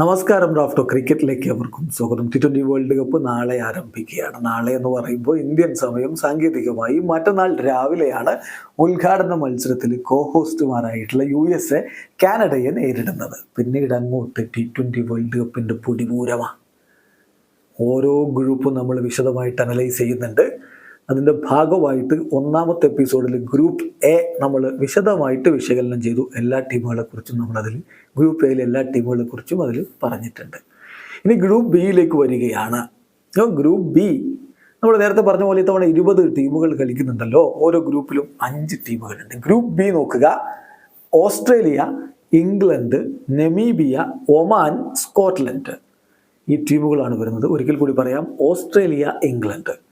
നമസ്കാരം ഡോക്ടർ ക്രിക്കറ്റിലേക്ക് അവർക്കും സ്വാഗതം. ടി ട്വന്റി വേൾഡ് കപ്പ് നാളെ ആരംഭിക്കുകയാണ്. നാളെ എന്ന് പറയുമ്പോൾ ഇന്ത്യൻ സമയം സാങ്കേതികമായി മറ്റന്നാൾ രാവിലെയാണ് ഉദ്ഘാടന മത്സരത്തിൽ കോ ഹോസ്റ്റുമാരായിട്ടുള്ള യു എസ് എ കാനഡയെ നേരിടുന്നത്. പിന്നീട് അങ്ങോട്ട് ടി ട്വന്റി വേൾഡ് കപ്പിന്റെ പൊടിപൂരമാണ്. ഓരോ ഗ്രൂപ്പും നമ്മൾ വിശദമായിട്ട് അനലൈസ് ചെയ്യുന്നുണ്ട്. അതിന്റെ ഭാഗമായിട്ട് ഒന്നാമത്തെ എപ്പിസോഡിൽ ഗ്രൂപ്പ് എ നമ്മൾ വിശദമായിട്ട് വിശകലനം ചെയ്തു. എല്ലാ ടീമുകളെ കുറിച്ചും നമ്മളതിൽ ഗ്രൂപ്പ് എയിലെ എല്ലാ ടീമുകളെ കുറിച്ചും അതിൽ പറഞ്ഞിട്ടുണ്ട്. ഇനി ഗ്രൂപ്പ് ബിയിലേക്ക് വരികയാണ്. ഗ്രൂപ്പ് ബി നമ്മൾ നേരത്തെ പറഞ്ഞ പോലെ ഇത്തവണ ഇരുപത് ടീമുകൾ കളിക്കുന്നുണ്ടല്ലോ. ഓരോ ഗ്രൂപ്പിലും അഞ്ച് ടീമുകളുണ്ട്. ഗ്രൂപ്പ് ബി നോക്കുക. Australia England Namibia Oman Scotland. ഈ ടീമുകളാണ് വരുന്നത്. ഒരിക്കൽ കൂടി പറയാം. Australia England.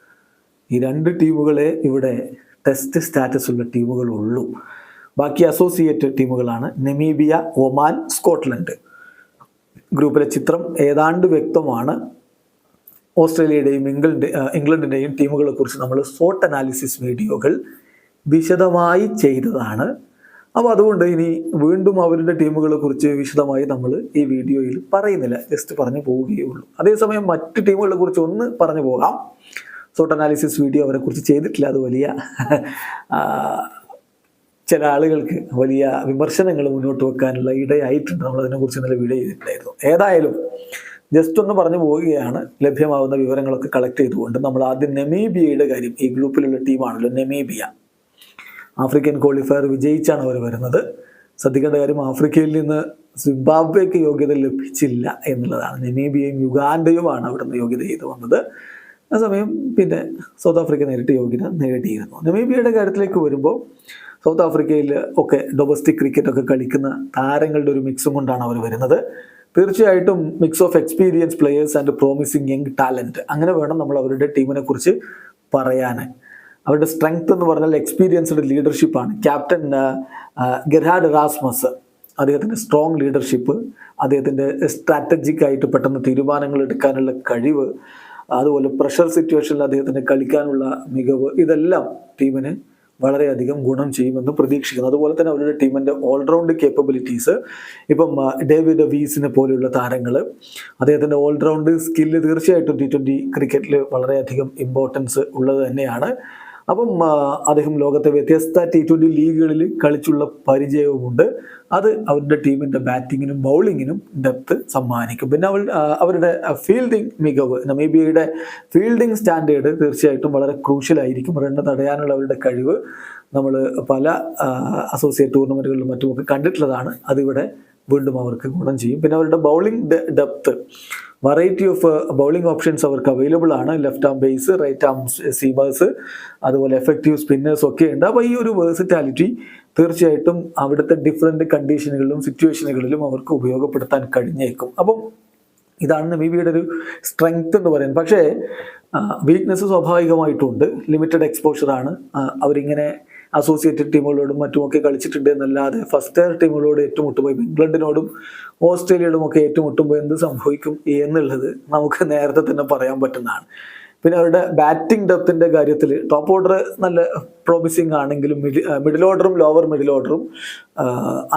ഈ രണ്ട് ടീമുകളെ ഇവിടെ ടെസ്റ്റ് സ്റ്റാറ്റസ് ഉള്ള ടീമുകളുള്ളൂ. ബാക്കി അസോസിയേറ്റ് ടീമുകളാണ് നെമീബിയ ഒമാൻ സ്കോട്ട്ലൻഡ്. ഗ്രൂപ്പിലെ ചിത്രം ഏതാണ്ട് വ്യക്തമാണ്. ഓസ്ട്രേലിയയുടെയും ഇംഗ്ലണ്ട് ഇംഗ്ലണ്ടിന്റെയും ടീമുകളെ കുറിച്ച് നമ്മൾ സോട്ട് അനാലിസിസ് വീഡിയോകൾ വിശദമായി ചെയ്തതാണ്. അപ്പോൾ അതുകൊണ്ട് ഇനി വീണ്ടും അവരുടെ ടീമുകളെ കുറിച്ച് വിശദമായി നമ്മൾ ഈ വീഡിയോയിൽ പറയുന്നില്ല. ജസ്റ്റ് പറഞ്ഞു പോവുകയേ ഉള്ളൂ. അതേസമയം മറ്റ് ടീമുകളെ കുറിച്ച് ഒന്ന് പറഞ്ഞു പോകാം. സോട്ട് അനാലിസിസ് വീഡിയോ അവരെ കുറിച്ച് ചെയ്തിട്ടില്ല. അത് വലിയ ചില ആളുകൾക്ക് വലിയ വിമർശനങ്ങൾ മുന്നോട്ട് വെക്കാനുള്ള ഇടയായിട്ടുണ്ട്. നമ്മൾ അതിനെക്കുറിച്ച് ഇന്നലെ വീഡിയോ ചെയ്തിട്ടുണ്ടായിരുന്നു. ഏതായാലും ജസ്റ്റ് ഒന്ന് പറഞ്ഞു പോവുകയാണ്. ലഭ്യമാവുന്ന വിവരങ്ങളൊക്കെ കളക്ട് ചെയ്തുകൊണ്ട് നമ്മൾ ആദ്യം നെമീബിയയുടെ കാര്യം ഈ ഗ്രൂപ്പിലുള്ള ടീമാണല്ലോ നെമീബിയ. ആഫ്രിക്കൻ ക്വാളിഫയർ വിജയിച്ചാണ് അവർ വരുന്നത്. ശ്രദ്ധിക്കേണ്ട കാര്യം ആഫ്രിക്കയിൽ നിന്ന് സിംബാബ്വേക്ക് യോഗ്യത ലഭിച്ചില്ല എന്നുള്ളതാണ്. നെമീബിയയും യുഗാൻഡയുമാണ് അവിടെ നിന്ന് യോഗ്യത ചെയ്തു വന്നത്. അതേസമയം പിന്നെ സൗത്ത് ആഫ്രിക്ക നേരിട്ട് യോഗ്യത നേടിയിരുന്നു. നമീബിയയുടെ കാര്യത്തിലേക്ക് വരുമ്പോൾ സൗത്ത് ആഫ്രിക്കയിൽ ഒക്കെ ഡൊമസ്റ്റിക് ക്രിക്കറ്റ് ഒക്കെ കളിക്കുന്ന താരങ്ങളുടെ ഒരു മിക്സും കൊണ്ടാണ് അവർ വരുന്നത്. തീർച്ചയായിട്ടും mix of experience players and promising young talent അങ്ങനെ വേണം നമ്മൾ അവരുടെ ടീമിനെ കുറിച്ച് പറയാൻ അവരുടെ സ്ട്രെങ്ത് എന്ന് പറഞ്ഞാൽ എക്സ്പീരിയൻസ്ഡ് ലീഡർഷിപ്പാണ് ക്യാപ്റ്റൻ ഗെർഹാഡ് റാസ്മസ് അദ്ദേഹത്തിന്റെ സ്ട്രോങ് ലീഡർഷിപ്പ് അദ്ദേഹത്തിന്റെ സ്ട്രാറ്റജിക് ആയിട്ട് പെട്ടെന്ന് തീരുമാനങ്ങൾ എടുക്കാനുള്ള കഴിവ് അതുപോലെ പ്രഷർ സിറ്റുവേഷനിൽ അദ്ദേഹത്തിന് കളിക്കാനുള്ള മികവ് ഇതെല്ലാം ടീമിന് വളരെയധികം ഗുണം ചെയ്യുമെന്ന് പ്രതീക്ഷിക്കുന്നു. അതുപോലെ തന്നെ അവരുടെ ടീമിന്റെ ഓൾറൗണ്ട് കേപ്പബിലിറ്റീസ് ഇപ്പം ഡേവിഡ് വീസിനെ പോലെയുള്ള താരങ്ങൾ അദ്ദേഹത്തിന്റെ ഓൾറൗണ്ട് സ്കില്ല് തീർച്ചയായിട്ടും ടി ട്വന്റി ക്രിക്കറ്റിൽ വളരെയധികം ഇമ്പോർട്ടൻസ് ഉള്ളത് തന്നെയാണ്. അപ്പം അദ്ദേഹം ലോകത്തെ വ്യത്യസ്ത ടി ട്വന്റി ലീഗുകളിൽ കളിച്ചുള്ള പരിചയവുമുണ്ട്. അത് അവരുടെ ടീമിന്റെ ബാറ്റിങ്ങിനും ബൗളിങ്ങിനും ഡെപ്ത് സമ്മാനിക്കും. പിന്നെ അവൾ അവരുടെ ഫീൽഡിംഗ് മികവ്. നമീബിയയുടെ ഫീൽഡിംഗ് സ്റ്റാൻഡേർഡ് തീർച്ചയായിട്ടും വളരെ ക്രൂഷ്യലായിരിക്കും റണ്ണ് തടയാനുള്ള അവരുടെ കഴിവ് നമ്മൾ പല അസോസിയേറ്റ് ടൂർണമെന്റുകളിലും മറ്റുമൊക്കെ കണ്ടിട്ടുള്ളതാണ്. അതിവിടെ വീണ്ടും അവർക്ക് ഗുണം ചെയ്യും. പിന്നെ അവരുടെ bowling depth variety of bowling options അവർക്ക് അവൈലബിൾ ആണ്. Left arm pace right arm seamers അതുപോലെ എഫക്റ്റീവ് സ്പിന്നേഴ്സ് ഒക്കെ ഉണ്ട്. അപ്പോൾ ഈ ഒരു വേഴ്സിറ്റാലിറ്റി തീർച്ചയായിട്ടും അവിടുത്തെ ഡിഫറെന്റ് കണ്ടീഷനുകളിലും സിറ്റുവേഷനുകളിലും അവർക്ക് ഉപയോഗപ്പെടുത്താൻ കഴിഞ്ഞേക്കും. അപ്പം ഇതാണ് നമീബിയുടെ ഒരു സ്ട്രെങ്ത് എന്ന് പറയുന്നത്. പക്ഷേ വീക്ക്നെസ് സ്വാഭാവികമായിട്ടുണ്ട്. ലിമിറ്റഡ് എക്സ്പോഷറാണ് അവരിങ്ങനെ അസോസിയേറ്റഡ് ടീമുകളോടും മറ്റുമൊക്കെ കളിച്ചിട്ടുണ്ട് എന്നല്ലാതെ ഫസ്റ്റ് ടയർ ടീമുകളോട് ഏറ്റുമുട്ടുമ്പോൾ ഇംഗ്ലണ്ടിനോടും ഓസ്ട്രേലിയയോടും ഒക്കെ ഏറ്റുമുട്ടുമ്പോൾ എന്ത് സംഭവിക്കും എന്നുള്ളത് നമുക്ക് നേരത്തെ തന്നെ പറയാൻ പറ്റുന്നതാണ്. പിന്നെ അവരുടെ ബാറ്റിംഗ് ഡെപ്തിന്റെ കാര്യത്തിൽ ടോപ്പ് ഓർഡർ നല്ല പ്രോമിസിങ് ആണെങ്കിലും മിഡിൽ മിഡിൽ ഓർഡറും ലോവർ മിഡിൽ ഓർഡറും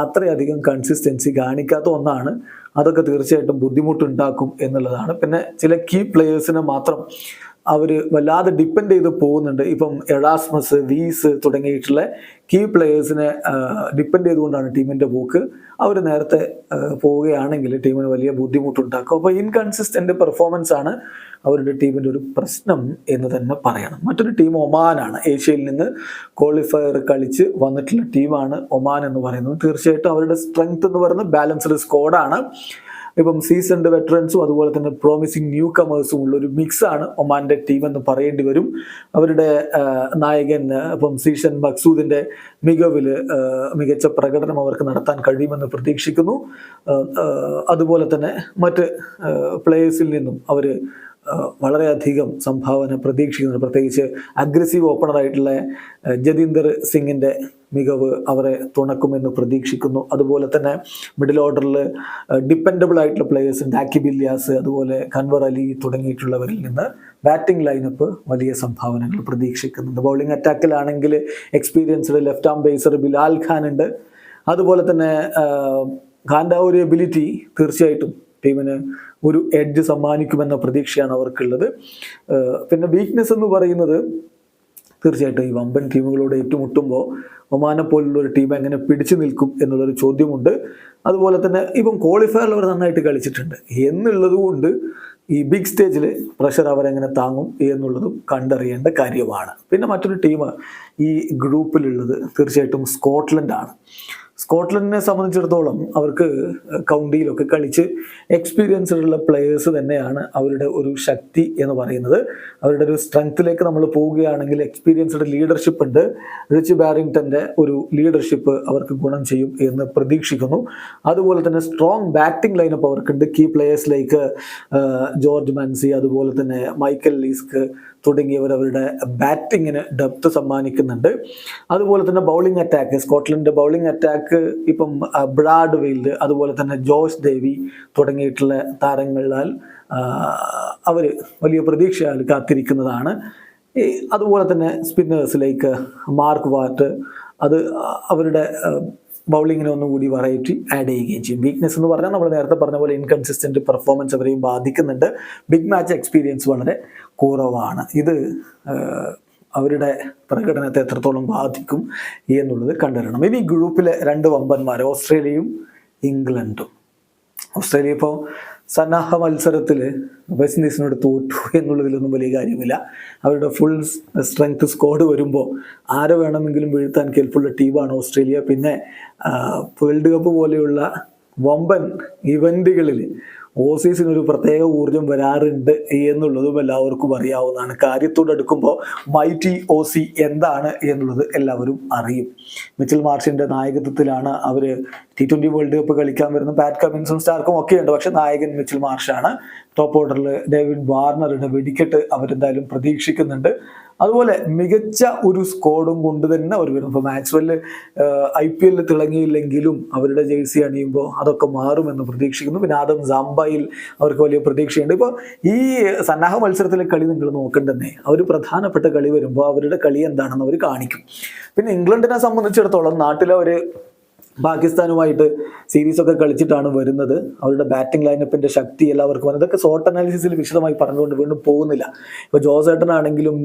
അത്രയധികം കൺസിസ്റ്റൻസി കാണിക്കാത്ത ഒന്നാണ്. അതൊക്കെ തീർച്ചയായിട്ടും ബുദ്ധിമുട്ടുണ്ടാക്കും എന്നുള്ളതാണ്. പിന്നെ ചില കീ പ്ലെയേഴ്സിനെ മാത്രം അവർ വല്ലാതെ ഡിപ്പെൻഡ് ചെയ്ത് പോകുന്നുണ്ട്. ഇപ്പം എഡാസ്മസ് വീസ് തുടങ്ങിയിട്ടുള്ള കീ പ്ലെയേഴ്സിനെ ഡിപ്പെൻഡ് ചെയ്തുകൊണ്ടാണ് ടീമിന്റെ പോക്ക്. അവർ നേരത്തെ പോവുകയാണെങ്കിൽ ടീമിന് വലിയ ബുദ്ധിമുട്ടുണ്ടാക്കും. അപ്പോൾ ഇൻകൺസിസ്റ്റന്റ് പെർഫോമൻസ് ആണ് അവരുടെ ടീമിന്റെ ഒരു പ്രശ്നം എന്ന് തന്നെ പറയണം. മറ്റൊരു ടീം ഒമാനാണ് ഏഷ്യയിൽ നിന്ന് ക്വാളിഫയർ കളിച്ച് വന്നിട്ടുള്ള ടീമാണ് ഒമാൻ എന്ന് പറയുന്നത്. തീർച്ചയായിട്ടും അവരുടെ സ്ട്രെങ്ത് എന്ന് പറയുന്നത് ബാലൻസ്ഡ് സ്ക്വാഡാണ് ഇപ്പം സീസൺഡ് വെറ്ററൻസും അതുപോലെ തന്നെ പ്രോമിസിങ് ന്യൂ കമേഴ്സും ഉള്ള ഒരു മിക്സാണ് ഒമാന്റെ ടീം എന്ന് പറയേണ്ടി വരും. അവരുടെ നായകൻ ഇപ്പം സീഷൻ മക്സൂദിന്റെ മികവിൽ മികച്ച പ്രകടനം അവർക്ക് നടത്താൻ കഴിയുമെന്ന് പ്രതീക്ഷിക്കുന്നു. അതുപോലെ തന്നെ മറ്റ് പ്ലേയേഴ്സിൽ നിന്നും അവർ വളരെയധികം സംഭാവന പ്രതീക്ഷിക്കുന്നുണ്ട് പ്രത്യേകിച്ച് അഗ്രസീവ് ഓപ്പണറായിട്ടുള്ള ജതീന്ദർ സിംഗിന്റെ മികവ് അവരെ തുണക്കുമെന്ന് പ്രതീക്ഷിക്കുന്നു. അതുപോലെ തന്നെ മിഡിൽ ഓർഡറിൽ ഡിപ്പെൻഡബിൾ ആയിട്ടുള്ള പ്ലെയേഴ്സ് ഡാക്കി ബില്യാസ് അതുപോലെ കൻവർ അലി തുടങ്ങിയിട്ടുള്ളവരിൽ നിന്ന് ബാറ്റിംഗ് ലൈനപ്പ് വലിയ സംഭാവനകൾ പ്രതീക്ഷിക്കുന്നുണ്ട്. Bowling അറ്റാക്കിലാണെങ്കിൽ experienced left arm pacer Bilal Khan ഉണ്ട്. അതുപോലെ തന്നെ ഖാന്റെ ഒരു എബിലിറ്റി തീർച്ചയായിട്ടും ടീമിന് ഒരു എഡ്ജ് സമ്മാനിക്കുമെന്ന പ്രതീക്ഷയാണ് അവർക്കുള്ളത്. പിന്നെ വീക്ക്നെസ് എന്ന് പറയുന്നത് തീർച്ചയായിട്ടും ഈ വമ്പൻ ടീമുകളോട് ഏറ്റുമുട്ടുമ്പോൾ ഒമാനെ പോലുള്ള ഒരു ടീം എങ്ങനെ പിടിച്ചു നിൽക്കും എന്നുള്ളൊരു ചോദ്യമുണ്ട്. അതുപോലെ തന്നെ ഇപ്പം ക്വാളിഫയറിൽ അവർ നന്നായിട്ട് കളിച്ചിട്ടുണ്ട്. എന്നുള്ളത് കൊണ്ട് ഈ ബിഗ് സ്റ്റേജിൽ പ്രഷർ അവരെങ്ങനെ താങ്ങും എന്നുള്ളതും കണ്ടറിയേണ്ട കാര്യമാണ്. പിന്നെ മറ്റൊരു ടീം ഈ ഗ്രൂപ്പിലുള്ളത് തീർച്ചയായിട്ടും സ്കോട്ട്ലൻഡാണ്. സ്കോട്ട്ലൻഡിനെ സംബന്ധിച്ചിടത്തോളം അവർക്ക് കൗണ്ടിയിലൊക്കെ കളിച്ച് എക്സ്പീരിയൻസ് ഉള്ള പ്ലെയേഴ്സ് തന്നെയാണ് അവരുടെ ഒരു ശക്തി എന്ന് പറയുന്നത്. അവരുടെ ഒരു സ്ട്രെങ്ത്തിലേക്ക് നമ്മൾ പോവുകയാണെങ്കിൽ എക്സ്പീരിയൻസ്ഡ് ലീഡർഷിപ്പ് ഉണ്ട്. റിച്ച് ബാരിങ്ടന്റെ ഒരു ലീഡർഷിപ്പ് അവർക്ക് ഗുണം ചെയ്യും എന്ന് പ്രതീക്ഷിക്കുന്നു. അതുപോലെ തന്നെ സ്ട്രോങ് ബാറ്റിംഗ് ലൈനപ്പ് അവർക്കുണ്ട്. Key players like George Munsey അതുപോലെ തന്നെ മൈക്കൽ ലീസ്ക് തുടങ്ങിയവർ അവരുടെ ബാറ്റിങ്ങിന് ഡെപ്ത് സമ്മാനിക്കുന്നുണ്ട്. അതുപോലെ തന്നെ bowling attack Scotland bowling attack ഇപ്പം ബ്രാഡ് വെയിൽഡ് അതുപോലെ തന്നെ ജോസ് ദേവി തുടങ്ങിയിട്ടുള്ള താരങ്ങളാൽ അവർ വലിയ പ്രതീക്ഷയാൽ കാത്തിരിക്കുന്നതാണ്. അതുപോലെ തന്നെ സ്പിന്നേഴ്സ് ലൈക്ക് മാർക്ക് വാറ്റ് അത് അവരുടെ ബൗളിങ്ങിനെ ഒന്നും കൂടി വെറൈറ്റി ആഡ് ചെയ്യുകയും ചെയ്യും. വീക്ക്നെസ് എന്ന് പറഞ്ഞാൽ നമ്മൾ നേരത്തെ പറഞ്ഞ പോലെ ഇൻകൺസിസ്റ്റന്റ് പെർഫോമൻസ് അവരെയും ബാധിക്കുന്നുണ്ട്. ബിഗ് മാച്ച് എക്സ്പീരിയൻസ് വളരെ കുറവാണ്. ഇത് അവരുടെ പ്രകടനത്തെ എത്രത്തോളം ബാധിക്കും എന്നുള്ളത് കണ്ടുവരണം ഇനി ഗ്രൂപ്പിലെ രണ്ട് വമ്പന്മാർ ഓസ്ട്രേലിയയും ഇംഗ്ലണ്ടും. ഓസ്ട്രേലിയ ഇപ്പോൾ സന്നാഹ മത്സരത്തിൽ വെസ്റ്റ് ഇൻഡീസിനോട് തോറ്റു എന്നുള്ളതിലൊന്നും വലിയ കാര്യമില്ല. അവരുടെ ഫുൾ സ്ട്രെങ്ത് സ്ക്വാഡ് വരുമ്പോൾ ആരെ വേണമെങ്കിലും വീഴ്ത്താൻ കെൽപ്പുള്ള ടീമാണ് ഓസ്ട്രേലിയ. പിന്നെ വേൾഡ് കപ്പ് പോലെയുള്ള വമ്പൻ ഇവന്റുകളിൽ ഓസീസിന് ഒരു പ്രത്യേക ഊർജം വരാറുണ്ട് എന്നുള്ളതും എല്ലാവർക്കും അറിയാവുന്നതാണ്. കാര്യത്തോടടുക്കുമ്പോൾ മൈറ്റി ഓസി എന്താണ് എന്നുള്ളത് എല്ലാവരും അറിയും. മിച്ചിൽ മാർഷിന്റെ നായകത്വത്തിലാണ് അവർ ടി ട്വന്റി വേൾഡ് കപ്പ് കളിക്കാൻ വരുന്ന പാറ്റ് കമ്മിൻസും സ്റ്റാർക്കും ഒക്കെ ഉണ്ട് പക്ഷെ നായകൻ മിച്ചിൽ മാർഷാണ് ടോപ്പ് ഓർഡറിൽ ഡേവിഡ് വാർണറുടെ വെടിക്കെട്ട് അവരെന്തായാലും പ്രതീക്ഷിക്കുന്നുണ്ട്. അതുപോലെ മികച്ച ഒരു സ്കോഡും കൊണ്ട് തന്നെ അവർ വരും. ഇപ്പോൾ മാക്സ്വെൽ ഐ പി എല്ലിൽ തിളങ്ങിയില്ലെങ്കിലും അവരുടെ ജേഴ്സി അണിയുമ്പോൾ അതൊക്കെ മാറുമെന്ന് പ്രതീക്ഷിക്കുന്നു. പിന്നെ ആദം സാംബയിൽ അവർക്ക് വലിയ പ്രതീക്ഷയുണ്ട്. ഇപ്പോൾ ഈ സന്നാഹ മത്സരത്തിലെ കളി നിങ്ങൾ നോക്കണ്ടെന്നേ. അവർ പ്രധാനപ്പെട്ട കളി വരുമ്പോൾ അവരുടെ കളി എന്താണെന്ന് അവർ കാണിക്കും. പിന്നെ ഇംഗ്ലണ്ടിനെ സംബന്ധിച്ചിടത്തോളം നാട്ടിലെ ഒരു പാകിസ്ഥാനുമായിട്ട് സീരീസ് ഒക്കെ കളിച്ചിട്ടാണ് വരുന്നത്. അവരുടെ ബാറ്റിംഗ് ലൈനപ്പിന്റെ ശക്തി എല്ലാവർക്കും ഇതൊക്കെ ഷോർട്ട് അനാലിസിസിൽ വിശദമായി പറഞ്ഞുകൊണ്ട് വീണ്ടും പോകുന്നില്ല. ഇപ്പൊ ജോസേട്ടൻ ആണെങ്കിലും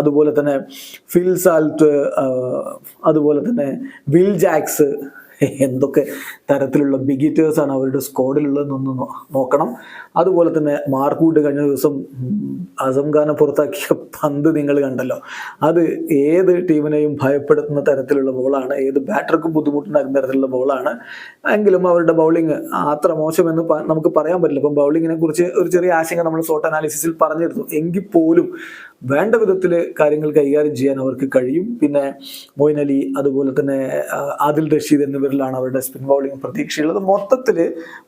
അതുപോലെ തന്നെ ഫിൽ സാൽട്ട് അതുപോലെ തന്നെ വിൽ ജാക്സ് എന്തൊക്കെ തരത്തിലുള്ള ബിഗിറ്റേഴ്സാണ് അവരുടെ സ്ക്വാഡിലുള്ളതെന്നൊന്ന് നോക്കണം. അതുപോലെ തന്നെ മാർക്കൂട്ട് കഴിഞ്ഞ ദിവസം അസംഖാനം അസം ഖാനെ പുറത്താക്കിയ പന്ത് നിങ്ങൾ കണ്ടല്ലോ. അത് ഏത് ടീമിനെയും ഭയപ്പെടുത്തുന്ന തരത്തിലുള്ള ബോളാണ് ഏത് ബാറ്റർക്കും ബുദ്ധിമുട്ടുണ്ടാക്കുന്ന തരത്തിലുള്ള ബോളാണ് എങ്കിലും അവരുടെ ബൗളിംഗ് അത്ര മോശമെന്ന് നമുക്ക് പറയാൻ പറ്റില്ല. ഇപ്പം ബൗളിങ്ങിനെ കുറിച്ച് ഒരു ചെറിയ ആശങ്ക നമ്മൾ സോട്ട് അനാലിസിസിൽ പറഞ്ഞിരുന്നു. എങ്കിൽ പോലും വേണ്ട വിധത്തിൽ കാര്യങ്ങൾ കൈകാര്യം ചെയ്യാൻ അവർക്ക് കഴിയും. പിന്നെ മൊയ്നലി അലി അതുപോലെ തന്നെ ആദിൽ റഷീദ് എന്നിവരിലാണ് അവരുടെ സ്പിൻ ബൗളിംഗ് പ്രതീക്ഷയുള്ളത്. മൊത്തത്തിൽ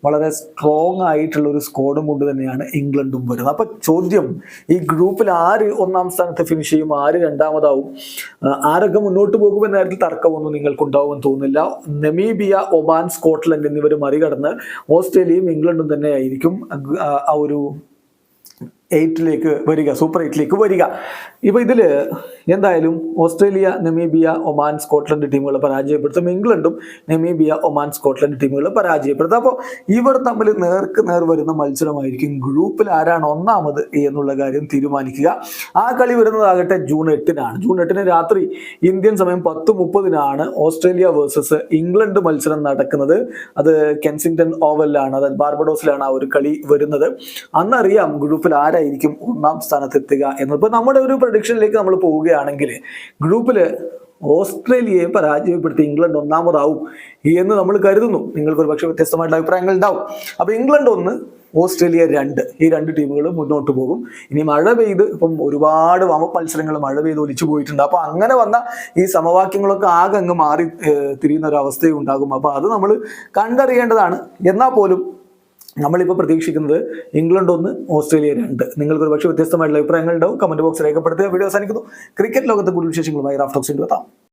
വളരെ സ്ട്രോങ് ആയിട്ടുള്ള ഒരു സ്കോഡും കൊണ്ട് തന്നെയാണ് ഇംഗ്ലണ്ടും വരുന്നത്. അപ്പൊ ചോദ്യം ഈ ഗ്രൂപ്പിൽ ആര് ഒന്നാം സ്ഥാനത്ത് ഫിനിഷ് ചെയ്യും ആര് രണ്ടാമതാവും? ആരൊക്കെ മുന്നോട്ട് പോകുമെന്ന കാര്യത്തിൽ തർക്കമൊന്നും നിങ്ങൾക്കുണ്ടാവുമെന്ന് തോന്നുന്നില്ല. നെമീബിയ ഒമാൻ സ്കോട്ട്ലൻഡ് എന്നിവർ മറികടന്ന് ഓസ്ട്രേലിയയും ഇംഗ്ലണ്ടും തന്നെ ആയിരിക്കും ആ ഒരു എയ്റ്റിലേക്ക് വരിക സൂപ്പർ എയ്റ്റിലേക്ക് വരിക. ഇപ്പൊ ഇതിൽ എന്തായാലും ഓസ്ട്രേലിയ നെമീബിയ ഒമാൻ സ്കോട്ട്ലൻഡ് ടീമുകൾ പരാജയപ്പെടുത്തും. ഇംഗ്ലണ്ടും നെമീബിയ ഒമാൻ സ്കോട്ട്ലൻഡ് ടീമുകൾ പരാജയപ്പെടുത്തും. അപ്പോൾ ഇവർ തമ്മിൽ നേർക്ക് നേർ വരുന്ന മത്സരമായിരിക്കും. ഗ്രൂപ്പിൽ ആരാണ് ഒന്നാമത് എന്നുള്ള കാര്യം തീരുമാനിക്കുക. ആ കളി വരുന്നതാകട്ടെ ജൂൺ എട്ടിനാണ്. ജൂൺ എട്ടിന് രാത്രി ഇന്ത്യൻ സമയം പത്ത് മുപ്പതിനാണ് ഓസ്ട്രേലിയ വേഴ്സസ് ഇംഗ്ലണ്ട് മത്സരം നടക്കുന്നത്. അത് കെൻസിംഗ്ടൺ ഓവലിലാണ് അതായത് ബാർബഡോസിലാണ് ആ ഒരു കളി വരുന്നത്. അന്നറിയാം ഗ്രൂപ്പിൽ ആരായിരിക്കും ഒന്നാം സ്ഥാനത്തെത്തുക എന്ന് ഇപ്പൊ നമ്മുടെ ഒരു പ്രഡിക്ഷനിലേക്ക് നമ്മൾ പോവുകയാണെങ്കിൽ ഗ്രൂപ്പിൽ ഓസ്ട്രേലിയയെ പരാജയപ്പെടുത്തി ഇംഗ്ലണ്ട് ഒന്നാമതാവും എന്ന് നമ്മൾ കരുതുന്നു. നിങ്ങൾക്ക് ഒരു പക്ഷേ വ്യത്യസ്തമായിട്ടുള്ള അഭിപ്രായങ്ങൾ ഉണ്ടാവും. അപ്പോൾ ഇംഗ്ലണ്ട് ഒന്ന് ഓസ്ട്രേലിയ രണ്ട്. ഈ രണ്ട് ടീമുകൾ മുന്നോട്ട് പോകും. ഇനി മഴ പെയ്ത് ഇപ്പം ഒരുപാട് വമ മത്സരങ്ങൾ മഴ പെയ്ത് ഒലിച്ചു പോയിട്ടുണ്ട്. അപ്പൊ അങ്ങനെ വന്ന ഈ സമവാക്യങ്ങളൊക്കെ ആകെ അങ്ങ് മാറി തിരിയുന്ന ഒരു അവസ്ഥയും ഉണ്ടാകും. അപ്പൊ അത് നമ്മൾ കണ്ടറിയേണ്ടതാണ്. എന്നാൽ പോലും നമ്മളിപ്പോൾ പ്രതീക്ഷിക്കുന്നത് ഇംഗ്ലണ്ട് ഒന്ന് ഓസ്ട്രേലിയ രണ്ട്. നിങ്ങൾക്ക് ഒരു പക്ഷേ വ്യത്യസ്തമായിട്ടുള്ള അഭിപ്രായങ്ങൾ ഉണ്ടാവും. കമന്റ് ബോക്സ് രേഖപ്പെടുത്തുക. വീഡിയോ അവസാനിക്കുന്നു. ക്രിക്കറ്റ് ലോകത്തെ കൂടുതൽ വിശേഷങ്ങളുമായി റാഫ്റ്റോക്സിന്റെ എത്താം.